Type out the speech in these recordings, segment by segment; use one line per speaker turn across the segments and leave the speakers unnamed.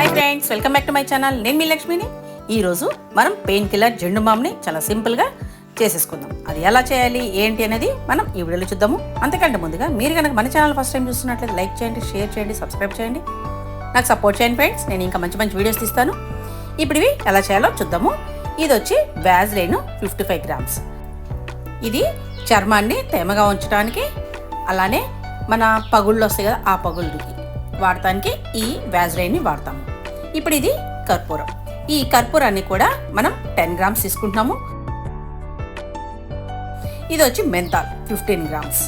Hi friends welcome back to my channel నేను మీ లక్ష్మిని. ఈరోజు మనం పెయిన్ కిల్లర్ జెండు మామ్ని చాలా సింపుల్గా చేసేసుకుందాం. అది ఎలా చేయాలి ఏంటి అనేది మనం ఈ వీడియోలో చూద్దాము. అంతకంటే ముందుగా మీరు కనుక మన ఛానల్ ఫస్ట్ టైం చూస్తున్నట్లయితే లైక్ చేయండి షేర్ చేయండి సబ్స్క్రైబ్ చేయండి. నాకు సపోర్ట్ చేయండి ఫ్రెండ్స్ నేను ఇంకా మంచి మంచి వీడియోస్ తీస్తాను. ఇప్పుడు ఇవి ఎలా చేయాలో చూద్దాము. ఇది వచ్చి వ్యాజ్లైన్ ఫిఫ్టీ ఫైవ్ గ్రామ్స్ ఇది చర్మాన్ని తేమగా ఉంచడానికి అలానే మన పగుళ్ళు వస్తాయి కదా ఆ పగుళ్ళకి వాడటానికి ఈ వ్యాజ్లైన్ని వాడతాము ఇప్పుడు ఇది కర్పూరం. ఈ కర్పూరాన్ని కూడా మనం టెన్ గ్రామ్స్ తీసుకుంటున్నాము. ఇది వచ్చి మెంతాల్ ఫిఫ్టీన్ గ్రామ్స్.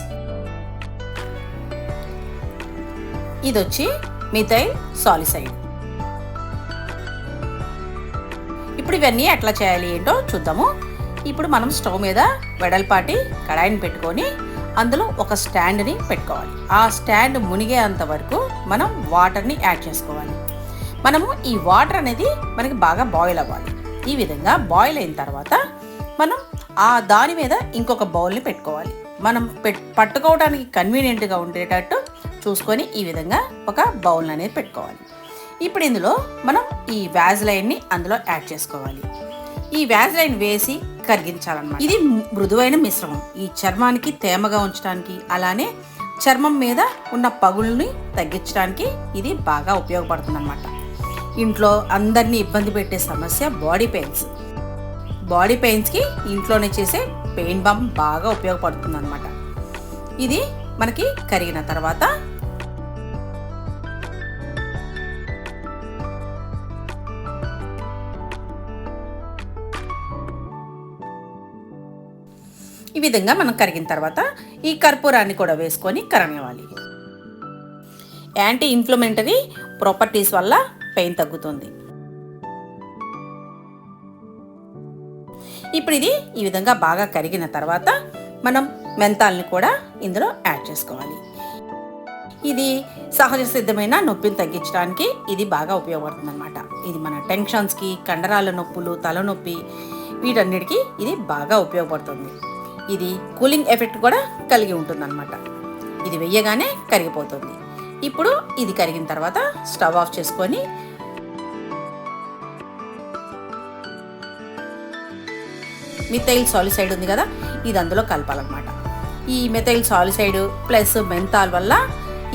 ఇది వచ్చి మిథైల్ సాలిసైడ్. ఇప్పుడు ఇవన్నీ ఎట్లా చేయాలి ఏంటో చూద్దాము. ఇప్పుడు మనం స్టవ్ మీద వెడల్పాటి కడాయిని పెట్టుకొని అందులో ఒక స్టాండ్ని పెట్టుకోవాలి. ఆ స్టాండ్ మునిగేంత వరకు మనం వాటర్ని యాడ్ చేసుకోవాలి. మనము ఈ వాటర్ అనేది మనకి బాగా బాయిల్ అవ్వాలి. ఈ విధంగా బాయిల్ అయిన తర్వాత మనం ఆ దాని మీద ఇంకొక బౌల్ని పెట్టుకోవాలి. మనం పెట్ పట్టుకోవడానికి కన్వీనియంట్గా ఉండేటట్టు చూసుకొని ఈ విధంగా ఒక బౌల్ అనేది పెట్టుకోవాలి. ఇప్పుడు ఇందులో మనం ఈ వ్యాజ్లైన్ని అందులో యాడ్ చేసుకోవాలి. ఈ వ్యాజ్లైన్ వేసి కరిగించాలన్నమాట. ఇది మృదువైన మిశ్రమం. ఈ చర్మానికి తేమగా ఉంచడానికి అలానే చర్మం మీద ఉన్న పగుల్ని తగ్గించడానికి ఇది బాగా ఉపయోగపడుతుంది అన్నమాట ఇంట్లో అందరినీ ఇబ్బంది పెట్టే సమస్య బాడీ పెయిన్స్ బాడీ పెయిన్స్కి ఇంట్లోనే చేసే పెయిన్ బామ్ బాగా ఉపయోగపడుతుంది అనమాట ఇది మనకి కరిగిన తర్వాత ఈ విధంగా మనం కరిగిన తర్వాత ఈ కర్పూరాన్ని కూడా వేసుకొని కరనివ్వాలి యాంటీ ఇన్ఫ్లమెంటరీ ప్రాపర్టీస్ వల్ల పెయిన్ తగ్గుతుంది. ఇప్పుడు ఇది ఈ విధంగా బాగా కరిగిన తర్వాత మనం మెంతాల్ని కూడా ఇందులో యాడ్ చేసుకోవాలి. ఇది సహజ సిద్ధమైన నొప్పిని తగ్గించడానికి ఇది బాగా ఉపయోగపడుతుంది అనమాట ఇది మన టెన్షన్స్కి కండరాల నొప్పులు తలనొప్పి వీటన్నిటికీ ఇది బాగా ఉపయోగపడుతుంది. ఇది కూలింగ్ ఎఫెక్ట్ కూడా కలిగి ఉంటుంది అనమాట ఇది వెయ్యగానే కరిగిపోతుంది. ఇప్పుడు ఇది కరిగిన తర్వాత స్టవ్ ఆఫ్ చేసుకొని మిథైల్ సాలిసైడ్ ఉంది కదా ఇది అందులో కలపాలన్నమాట. ఈ మెథైల్ సాలిసైడ్ ప్లస్ మెంతాల్ వల్ల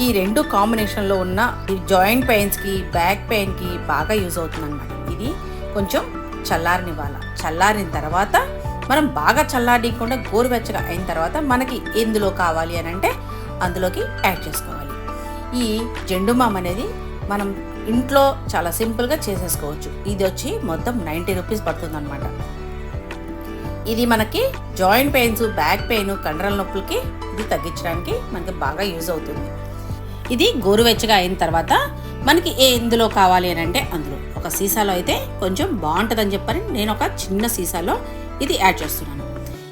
ఈ రెండు కాంబినేషన్లో ఉన్న ఈ జాయింట్ పెయిన్స్కి బ్యాక్ పెయిన్కి బాగా యూజ్ అవుతుందన్నమాట. ఇది కొంచెం చల్లారనివ్వాల. చల్లారిన తర్వాత మనం బాగా చల్లారకుండా గోరువెచ్చగా అయిన తర్వాత మనకి ఎందులో కావాలి అని అంటే అందులోకి యాడ్ చేసుకోవాలి. ఈ జెండుమామ్ అనేది మనం ఇంట్లో చాలా సింపుల్గా చేసేసుకోవచ్చు. ఇది వచ్చి మొత్తం నైంటీ రూపీస్ పడుతుంది అనమాట ఇది మనకి జాయింట్ పెయిన్స్ బ్యాక్ పెయిన్ కండరాల నొప్పులకి ఇది తగ్గించడానికి మనకి బాగా యూజ్ అవుతుంది. ఇది గోరువెచ్చగా అయిన తర్వాత మనకి ఏ ఇందులో కావాలి అని అంటే అందులో. ఒక సీసాలో అయితే కొంచెం బాగుంటుందని చెప్పని నేను ఒక చిన్న సీసాలో ఇది యాడ్ చేస్తున్నాను.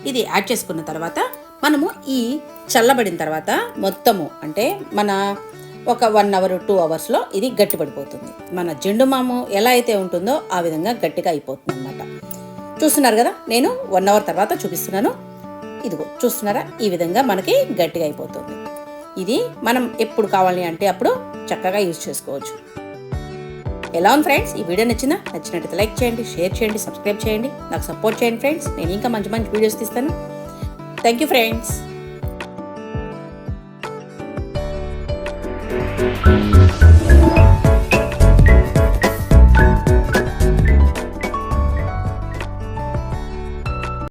ఇది యాడ్ చేసుకున్న తర్వాత మనము ఈ చల్లబడిన తర్వాత మొత్తము అంటే మన ఒక వన్ అవర్ టూ అవర్స్లో ఇది గట్టిపడిపోతుంది. మన జెండు మాము ఎలా అయితే ఉంటుందో ఆ విధంగా గట్టిగా అయిపోతుంది అనమాట చూస్తున్నారు కదా నేను వన్ అవర్ తర్వాత చూపిస్తున్నాను. ఇదిగో చూస్తున్నారా? ఈ విధంగా మనకి గట్టిగా అయిపోతుంది. ఇది మనం ఎప్పుడు కావాలి అంటే అప్పుడు చక్కగా యూజ్ చేసుకోవచ్చు. ఎలా ఉంది ఫ్రెండ్స్? ఈ వీడియో నచ్చిందా? నచ్చినట్లయితే లైక్ చేయండి షేర్ చేయండి సబ్స్క్రైబ్ చేయండి. నాకు సపోర్ట్ చేయండి ఫ్రెండ్స్. నేను ఇంకా మంచి మంచి వీడియోస్ తీస్తాను. Thank you friends.
Thank you